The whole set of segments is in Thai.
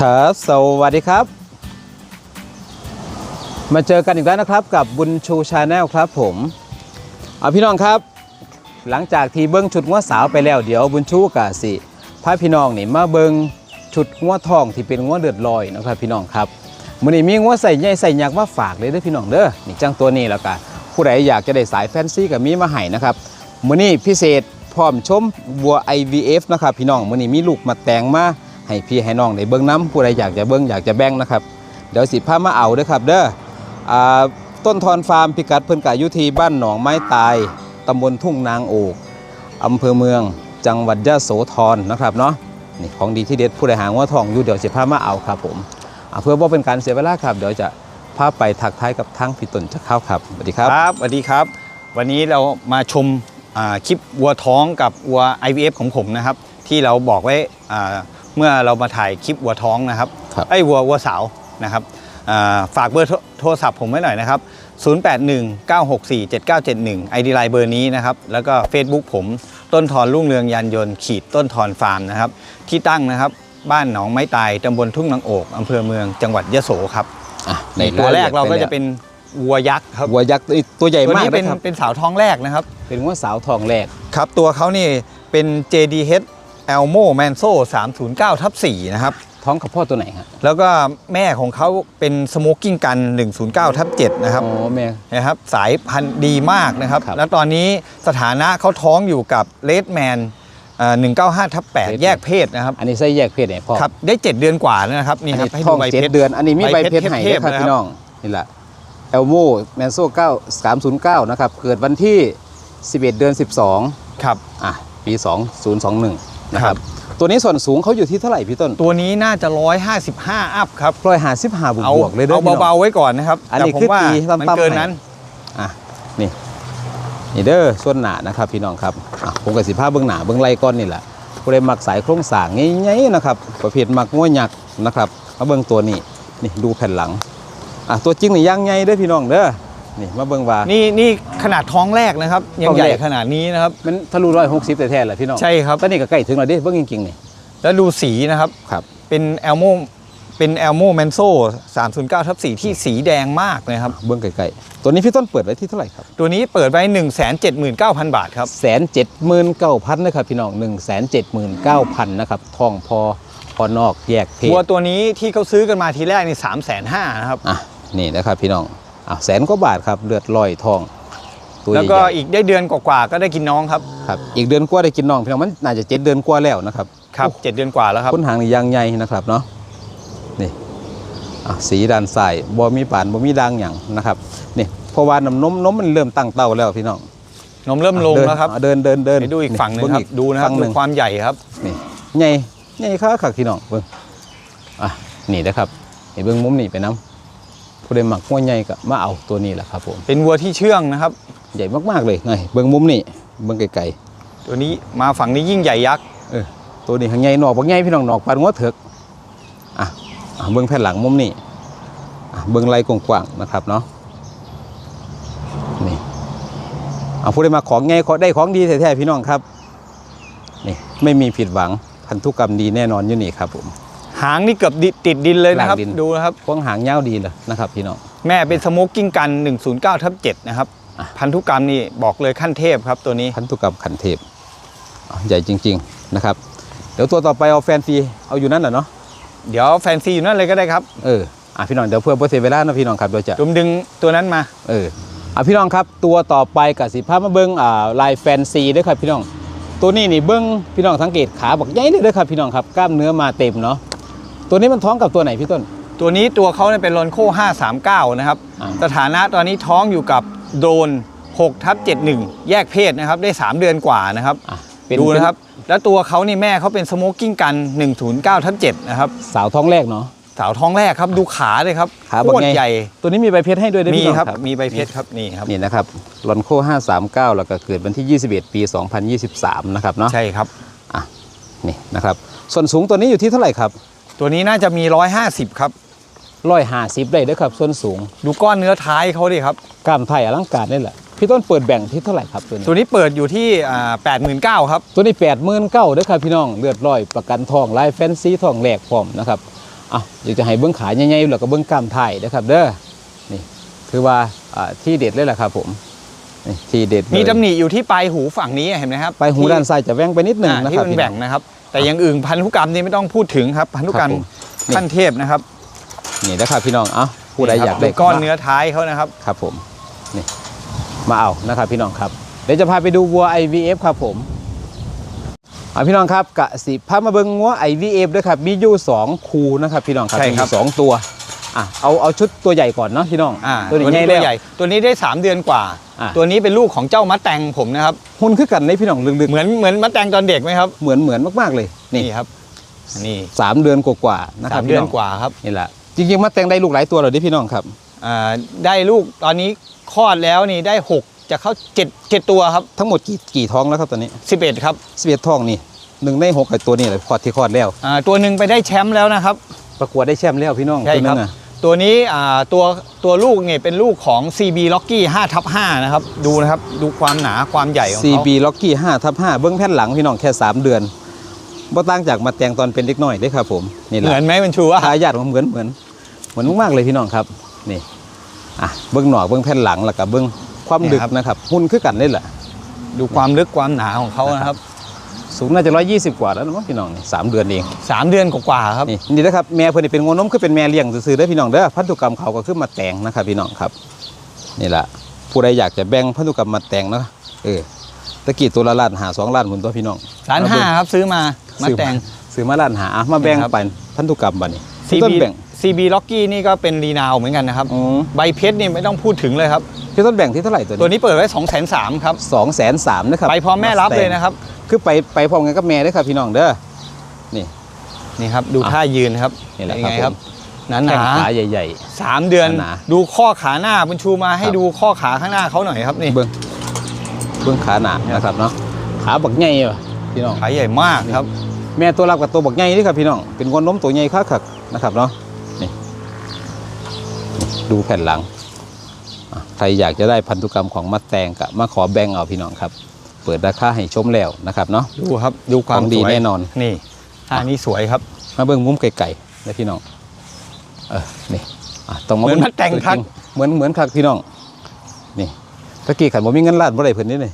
ครับสวัสดีครับ มาเจอกันอีกแล้วนะครับกับบุญชูชาแนลครับผม เอาพี่น้องครับ หลังจากที่เบิ้งชุดงัวสาวไปแล้วเดี๋ยวบุญชูกะสิพาพี่น้องนี่มาเบิ้งชุดงัวทองที่เป็นงัวเลือดลอยนะครับพี่น้องครับมื้อนี้มีงัวใส่ใหญ่ใส่ยักษ์มาฝากเลยเด้อพี่น้องเด้อนี่จังตัวนี้แล้วก็ผู้ใดอยากจะได้สายแฟนซีก็มีมาให้นะครับมื้อนี้พิเศษพร้อมชมวัว IVF นะครับพี่น้องมื้อนี้มีลูกมาแต่งมา ให้พี่ให้น้องได้เบิ้งน้ำผู้ใดอยากจะเบิ้งอยากจะแบ่งนะครับ เดี๋ยวสิพามาเอาเด้อครับ เด้ออ่าต้นทอนฟาร์มพิกัดเพิ่นกายุทีบ้านหนองไม้ตายตำบลทุ่งนางโอกอำเภอเมืองจังหวัดยะโสธรนะครับเนาะนี่ของดีที่เด็ดผู้ใดหางว่าทองอยู่เดี๋ยวจะพามาเอาครับผมเพื่อบ่าเป็นการเสียเวลาครับ เดี๋ยวจะพาไปทักทายกับทั้งพี่ต้นจะเข้าครับสวัสดีครับครับสวัสดีครับ วันนี้เรามาชมคลิปวัวท้องกับวัว IVF ของผมนะครับ ที่เราบอกไว้อ่า เมื่อเรามาถ่ายคลิปวัวท้องนะครับครับไอ้ยวัววัวสาวนะครับอ่าฝากเบอร์โทรโทรศัพท์ผมไว้หน่อยนะครับ 0819647971 ID ไลน์เบอร์นี้นะครับ แล้วก็ Facebook ผมต้นทอนรุ่งเรืองยานยนต์ขีดต้นทอนฟาร์มนะครับ ที่ตั้งนะครับบ้านหนองไม้ตายตำบลทุ่งนางโอกอำเภอเมืองจังหวัดยะโสครับอะในตัวแรกเราก็ยจะเป็นวัวยักษ์ครับวัวยักษ์ตัวใหญ่ตัวมากนี้เป็นนะครับเป็นสาวท้องแรกนะครับ เป็นงัวสาวทองแรกครับ ตัวเขานี่เป็น JDH Elmo Manso 309ทับ4นะครับ ท้องกับพ่อตัวไหนครับแล้วก็แม่ของเขาเป็น Smoking Gun 109ทับ7นะครับ อ๋อแม่ นะครับสายพันธุ์ดีมากนะครับ ครับแล้วตอนนี้สถานะเขาท้องอยู่กับ Redman เอ่อ195ทับ Redman 8แยกเพศนะครับ อันนี้ไส้แยกเพศไหนพ่อครับ ได้ 7 เดือนกว่าแล้วนะครับ นี่อันครันี้บให้ท้ดูองใบเจ็ดเพชร เดือน อันนี้มีใบใบเพเพชชรรให้เทด้วพยครับๆนะครับ พี่น้อง นี่แหละเอลโมแมนโซ่9 309นะครับ เกิดวันที่ 11 เดือน 12 ครับ อะ ปี 2021 นะครับตัวนี้ส่วนสูงเขาอยู่ที่เท่าไหร่พี่ต้นตัวนี้น่าจะ 155 อัพครับร้อยหาสิบห้าบวกเอาบวกเลยเด้อเอาพี่น้องเบาๆไว้ก่อนนะครับอันแต่นี้ผมคือว่าตีต่ำๆมันเกินนั้นอะนี่นี่เด้อส่วนหนานะครับพี่น้องครับอะผมกับสิผ้าเบื้องหนาเบื้องไหล่ก้อนนี่แหละผู้ใดมักสายโครงสร้างง่ายๆนะครับประเภทมักง้วยหยักนะครับมาเบื้องตัวนี้นี่ดูแผ่นหลังอะตัวจริงนี่ย่างไงเด้อพี่น้องเด้อ นี่มาเบื้องว่า นี่นี่ขนาดท้องแรกนะครับ ยัท้งองใหแรญ่ก ขนาดนี้นะครับ มันทะลุร้อยหกสิบแต่แท้ๆแหละพี่น้องใช่ครับ ตอนนี้ก็ใกล้ถึงแล้วเดิเบื้องจริงๆนี่แล้วดูสีนะครับ ครับ เป็นแอลโมเป็นแอลโมแมนโซ309ทับ4ที่สีแดงมากนะครับ เบื้องไกลๆตัวนี้พี่ต้นเปิดไว้ที่เท่าไหร่ครับตัวนี้เปิดไว้ 1 7 9 0 0 0 บาทครับ แสนเจ็ดหมื่นเก้าพันนะครับพี่น้องหนึ่งแสนเจ็ดหมื่นเก้าพันนะครับทองพอพอนอกแยกเพศวัวตัวนี้ที่เขาซื้อกันมาทีแรกนี่3 5 0 0 0นะครับ อะนี่นะครับพี่น้อง อะแสนกว่าบาทครับเลือดลอยทองตัวแล้วใหก็ญ่อีกได้เดือนกว่าๆก็ได้กินน้องครับๆครับอีกเดือนกว่าได้กินน้องพี่น้องมันน่าจะเจ็ดเดือนกว่าแล้วนะครับครับเจ็ดเดือนกว่าแล้วครับ ค้นหางนี่ยางใหญ่นะครับเนาะนี่อะสีด้านซ้ายบ่มีปานบ่มีด่างหยังนะครับนี่เพราะว่าน้ำนมนมมันเริ่มตั้งเต้าแล้วพี่น้องนมเริ่มลงเดินแล้วครับอะเดินเดินเดินไปดูอีกฝั่งหนึ่งเบิ่ครับอีกดูนะครับฝั่งหดูนึ่งความใหญ่ครับ นี่ใหญ่ใหญ่ค่ะค่ะพี่น้องเบิ่งอะนี่นะครับนี่เบิ่งมุมนี่ไปน้ำ ผู้ใดมักหัวใหญ่ก็มาเอาตัวนี้แหละครับผมเป็นวัวที่เชื่องนะครับ ใหญ่มากๆเลยไงเบิ่งมุมนี่เบิ่งไกลตัวนี้มาฝั่งนี้ยิ่งใหญ่ยักษ์ๆเออตัวนี้ข้างใหญ่นอกบ่ใหญ่พี่น้องนอกปานหัวเถกอะอะเบิ่งแผ่นหลังมุมนี่อะเบิ่งไหล่กว้างๆนะครับเนาะนี่เอาผู้ใดมาของใหญ่ขอได้ของดีแท้ๆพี่น้องครับนี่ไม่มีผิดหวังพันธุกรรมดีแน่นอนอยู่นี่ครับผม หางนี่เกือบดิติดดินเลยนะครับลากดินดูนะครับพวงหางยาวดีเลยนะครับพี่น้องแม่เป็นสโมกกิ้งกัน 109ทับ7นะครับอะพันธุกรรมนี่บอกเลยขั้นเทพครับตัวนี้ พันธุกรรมขันเทพอะใหญ่จริง ๆนะครับ เดี๋ยวตัวต่อไปเอาแฟนซีเอาอยู่นั่นน่ะเนาะ เดี๋ยวแฟนซีอยู่นั่นเลยก็ได้ครับ เอออะพี่น้องเดี๋ยวเพื่อเพื่อเสียเวลานะพี่น้องครับเดี๋ยวจะจุมดึงตัวนั้นมา เอออะพี่น้องครับตัวต่อไปกับสิภาพมาเบิ้งอ่าลายแฟนซีด้วยครับพี่น้อง ตัวนี้นี่เบิ้งพี่น้องสังเกตขาบอกใหญ่เลยเด้อครับพี่น้องครับกล้ามเนื้อมาเต็มเนาะ ตัวนี้มันท้องกับตัวไหนพี่ต้น ตัวนี้ตัวเขาเนี่ยเป็นลอนโค539 นะครับ อ่า สถานะตอนนี้ท้องอยู่กับโดรน6ทับ71 แยกเพศนะครับ ได้ 3 เดือนกว่านะครับ อะเป็นดูนะครับ แล้วตัวเขานี่แม่เขาเป็นสโมกกิ้งกัน 109ทับ7นะครับ สาวท้องแรกเนาะ สาวท้องแรกครับดูขาเลยครับขาโคบอกตรไง ใหญ่ตัวนี้มีใบเพชรให้ด้วยเด้อมีพี่น้องครับมีใบเพชรครับนี่ครับ นี่นะครับลอนโค539 แล้วก็เกิดวันที่ 21 ปี 2023 นะครับเนาะใช่ครับ อะนี่นะครับ ส่วนสูงตัวนี้อยู่ที่เท่าไหร่ครับ ตัวนี้น่าจะมี 150 ครับ ร้อยห้าสิบได้เด้อครับ ส่วนสูงดูก้อนเนื้อท้ายเขาดิครับ กล้ามไทยอลังการนี่แหละพี่ต้นเปิดแบ่งที่เท่าไหร่ครับตัวนี้ ตัวนี้เปิดอยู่ที่แปดหมื่นเก้าครับ ตัวนี้แปดหมื่นเก้าเด้อครับพี่น้องเลือดร้อยประกันทองลายแฟนซีทองแหลกพร้อมนะครับอะอยากจะให้เบิ้งขาใหญ่ๆแล้วก็เบิ้งกล้ามไทยนะครับ เด้อนี่คือว่าอ่าที่เด็ดเลยแหละครับผมนี่ที่เด็ดเลยมีตำหนิอยู่ที่ปลายหูฝั่งนี้เห็นไหมครับไปหูด้านซ้ายจะแว่งไปนิดหนึ่งอ่านะที่ครับมันพี่แบ่น้งองนะครับ แต่อยังอื่นพันธุกรรมนี่ไม่ต้องพูดถึงครับพันธุกรรมครับผมนี่ขั้นเทพนะครับนี่นะครับพี่น้องเอ้าผู้ใดอยากได้ก้อนเนื้อท้ายเขานะครับ ครับผมนี่มาเอานะครับพี่น้องครับเดี๋ยวจะพาไปดูวัว IVF ครับผมเอาพี่น้องครับกะสิพามาเบิ่งงัว IVF ด้วยครับมีอยู่สองคูนะครับพี่น้องครับใช่ครับ มีสองตัว อะเอาเอาชุดตัวใหญ่ก่อนเนาะพี่น้องอ่าตัวนี้ตัวใหญ่นี้แล้ตัววใหญ่ ตัวนี้ได้ 3 เดือนกว่าอะตัวนี้เป็นลูกของเจ้ามัดแตงผมนะครับหุ่นคือกันในพี่น้องลึกเหมือนเหมือนมัดแตงตอนเด็กไหมครับๆเหมือนเหมือนมากๆเลยนี่นี่ครับนี่สามเดือนกว่าๆนะคสารับมพี่เดือน้นองกว่าครับนี่แหละจริงๆมาแต่งได้ลูกหลายตัวเลยดิพี่น้องครับอ่าได้ลูกตอนนี้คลอดแล้วนี่ได้ 6 จะเข้า7 7ตัวครับทั้งหมดกี่กี่ท้องแล้วครับตอนนี้ 11 ครับสิบเอ็ดท้องนี่หนึ่งในหกไอ้ตัวนี้เลยคลอดที่คลอดแล้วอ่าตัวหนึ่งไปได้แชมป์แล้วนะครับ ประกวดได้แชมป์แล้วพี่น้องใช่ตัวครันั้บนน่ะ ตัวนี้อ่าตัวตัวลูกเนี่ยเป็นลูกของ CB Locky 5ทับ5นะครับ ดูนะครับ ดูความหนาความใหญ่ของเขา CB Locky 5ทับ5เบื้องแผ่นหลังพี่น้องแค่ 3 เดือนบ่ต่างจากมาแต่งตอนเป็นเด็กน้อยเด้ครับผมนี่แหเหละมือนไหมมันชูว่า ทายาทของเหมือนเหมือนเหมือนมากๆเลยพี่น้องครับนี่อะเบื้องหนอกเบื้องแผ่นหลังแล้วก็เบื้องความดึกนะครับหุ่นคือกันเลยแหละ ดูความลึกความหนาของเขานะครับ สูงน่าจะ120กว่าแล้วนะมั้งพี่น้องนี่สามเดือนเองสามเดือนกว่าๆครับนี่นี่นะครับแม่เพิ่นนี่เป็นงวนมคือเป็นแม่เลี้ยงซื่อๆเด้อพี่น้องเด้อพันธุกรรมเขาก็คือมาแต่งนะครับพี่น้องครับนี่แหละผู้ใดอยากจะแบ่งพันธุกรรมมาแต่งเนาะเออตะกี้ตัวละล้านหาสองล้านหมุนตัวพี่น้องล้านห้าครับซื้อมามาซื้อแต่งซื้อมาล้านหาอะมาแบ่งนี่ครับไปพันธุกรรมบัดนี้ CB ต้นแบ่ง CB Locky นี่ก็เป็นรีนาวเหมือนกันนะครับ อืมใบเพชรนี่ไม่ต้องพูดถึงเลยครับ พี่ต้นแบ่งที่เท่าไหร่ตัวตัวนี้นี้เปิดไว้ 2 3 0 0 0ครับ สองแสนสามนะครับไปพร้อมแม่รับเลยนะครับ คือไปไปพร้อมกันกับแม่เด้อครับพี่น้องเด้อ นี่นี่ครับ ดูอะท่ายืนครับนี่แหละเป็นไงคครัรับบหนาแข้งหนาขาใหญ่ สามเดือน หนาดูข้อขาหน้าบุญชูมาให้ครับ ดูข้อขาข้างหน้าเขาหน่อยครับนี่ๆเบิ้งเบิ้งขาหนานะครับเนาะขาบักใหญ่ว่ะพี่น้อง ขาใหญ่มากครับ แม่ตัวรับกับตัวบักใหญ่นี่ครับพี่น้อง เป็นงวนนมตัวใหญ่คักๆนะครับเนาะนี่ ดูแผ่นหลังอะใครอยากจะได้พันธุกรรมของมัดแตงกะมาขอแบ่งเอาพี่น้องครับ เปิดราคาให้ชมแล้วนะครับเนาะ ดูครับ ดูความของดีสวยแน่นอน นี่ท่านี้สวยครับ มาเบิ่งมุมไกลๆนะพี่น้อง เออ นี่อะต้องมาเหมือนบิ่มัดแต่งคักจริเหมือนเหมือนคักพี่น้อง นี่ตะกี้ขันบ่มีเงินล้านบ่ได้เพิ่นนี่เลย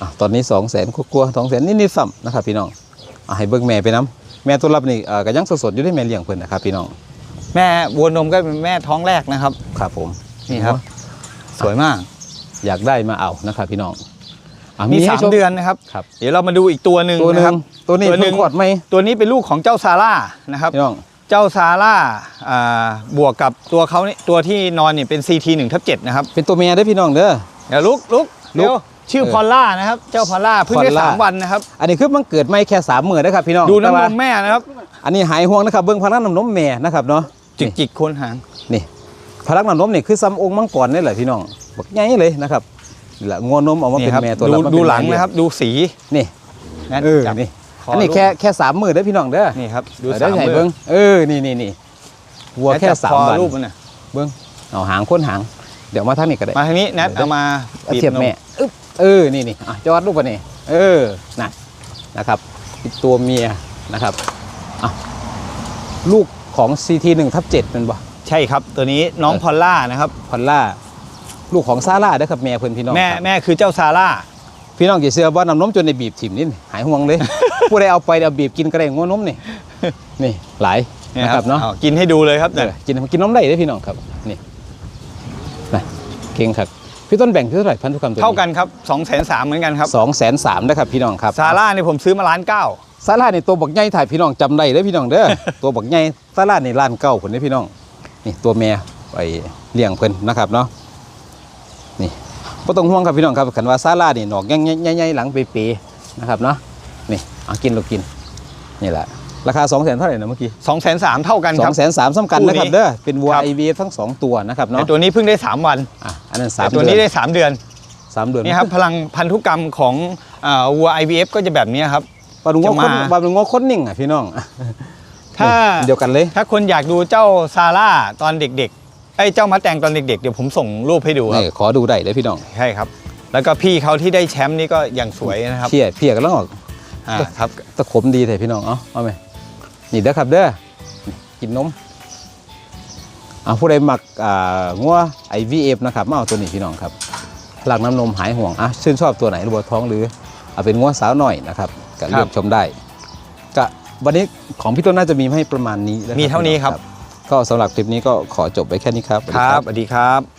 อะตอนนี้2 0 0 0 0 0กลัวๆ2 0 0 0 0นิดๆซ้ำนะครับพี่น้องอะให้เบิ่งแม่ไปน้ำแม่ตัวรับนี่เอ่อก็ยังสดๆอยู่ได้แม่เลี้ยงเพิ่นนะครับพี่น้อง แม่วัวนมก็เป็นแม่ท้องแรกนะครับ ครับผมนี่ครับ สวยมาก อยากได้มาเอานะครับพี่น้องอะมีให้สามชเดือนนะครับ ครับ เดี๋ยวเรามาดูอีกตัวหนึ่งตัวหนึนะครับงตัวนี้ตัวหนึ่เพิ่งงคลอดไหมตัวนี้เป็นลูกของเจ้าซาร่านะครับ พี่น้องเจ้าซาร่าอ่าบวกกับตัวเขานี่ตัวที่นอนนี่เป็น CT 1ทับ7นะครับเป็นตัวเมียเด้อพี่น้องเด้อ เดี๋ยวลุกลุกลุกเดี๋ยวชื่อเออพอลล่านะครับ เจ้าพอลล่าเพิ่งได้พอลล่า สามวันนะครับ อันนี้คือมันเกิดไม่แค่3มื้อนะครับพี่น้องดูแต่น้ำนว่ามแม่นะครับ อันนี้หายห่วงนะครับเบิ่งพลังน้ำนมแม่นะครับเนาะ จิกจิกโคนหางนี่พลักน้ำนมนี่คือซ้ำองค์มังกรนี่แหละพี่น้องบักใหญ่เลยนะครับนี่แหละงวนมออกมานี่เป็นครับแม่ตัวดูรับมาดูเป็นหลังแม่เยนะครับ ดูสีนี่นะเออจับนี่คออันนี้ลูกแค่แค่สามมือเด้อพี่น้องเด้อนี่ครับดูเออสาได้มใหญ่มือเบิ้งเออนี่นี่นี่วัวและแค่จับสามคอวันรูปมันน่ะเบิ้งเอาหางค้นหางเดี๋ยวมาทางนี้ก็ได้มาทางนี้แนทเดี๋ยวเอามาเอาบีบเทียบนมแม่อึ๊บเออนี่นี่อะจอดลูกกันนี่เออน่ะนะครับตัวเมียนะครับอะลูก ของ CT 1ทับ7เป็นบ่ใช่ครับ ตัวนี้น้องเออพอลล่านะครับ พอลล่า ลูกของซาร่าเด้อครับแม่เพิ่นพี่น้องแม่ครับแม่คือเจ้าซาร่า พี่น้องกี่เสื้อบ่น้ำนมจนในบีบถิ่มนี่หายห่วงเลย ผู้ใดเอาไปเดี๋ยวบีบกินกระไรงัวนมนี่ นี่หลายเนี่ยนะครับเนาะ อกินให้ดูเลยครับเออกินกินนมได้เลยพี่น้องครับนี่นะเก่งครับพี่ต้นแบ่งเท่าไหร่พันธุกรรมตัวนี้เท่ากันครับ2องแสนสามเหมือนกันครับสองแสนสามนะครับพี่น้องครับซาร่าเนี่ยผมซื้อมาล้านเก้า ซาร่านี่ตัวบักใหญ่ถ่ายพี่น้องจำได้เลยพี่น้องเด้อ ตัวบักใหญ่ซาร่านี่ล้านเก้าผลนี้พี่น้อง นี่ตัวแม่ไปเลี้ยงเพิ่นนะครับเนาะนี่ก็ต้องห่วงครับพี่น้องครับขันว่าซาร่านี่หนอกใหญ่ๆๆหลังเปย์ๆนะครับเนาะนี่เอากินเรากินนี่แหละราคา2 0 0 0 0เท่าไหร่นะเมื่อกี้2องแสนสามเท่ากันสคอรังบแสนสามสำคัญนะครับคู่นี้เด้อเป็นวัวครับ ไอวีทั้งสองตัวนะครับแต่เนาะตัวนี้เพิ่งได้ 3 วันอะอันนั้นสามแต่ตัวเดืนี้อนได้3เดือนสามเดือน นี่ครับพลังพันธุกรรมของอ่าวัว IVF ก็จะแบบนี้ครับ ปลาดุงงอจะคนมาปลาดุงงอคนนิ่งอะพี่น้องถ้าเดียวกันเลย ถ้าคนอยากดูเจ้าซาร่าตอนเด็กๆไอ้ยเจ้ามาแตงตอนเด็กๆ เดี๋ยวผมส่งรูปให้ดูครับนี่ขอดูได้เลยพี่น้องใช่ครับ แล้วก็พี่เขาที่ได้แชมป์นี่ก็อย่างสวยนะครับเพียเพียกันแล้วออกอ่าครับ ตะขมดีแต่พี่น้องเอาเอาไหมนี่เด้อครับเด้อนี่กินนมอ่าผู้ใดมักอ่างัวไอวีเอฟนะครับมาเอาตัวนี้พี่น้องครับหลักน้ำนมหายห่วงอะชื่นชอบตัวไหนระบบท้องหรือเอาเป็นงัวสาวหน่อยนะครับ ก็เลือกชมได้ก็วันนี้ของพี่ต้นน่าจะมีให้ประมาณนี้ะครับมีเท่านี้ครับ ก็สำหรับคลิปนี้ก็ขอจบไปแค่นี้ครับสวัสคดีรับสวัสดีครับ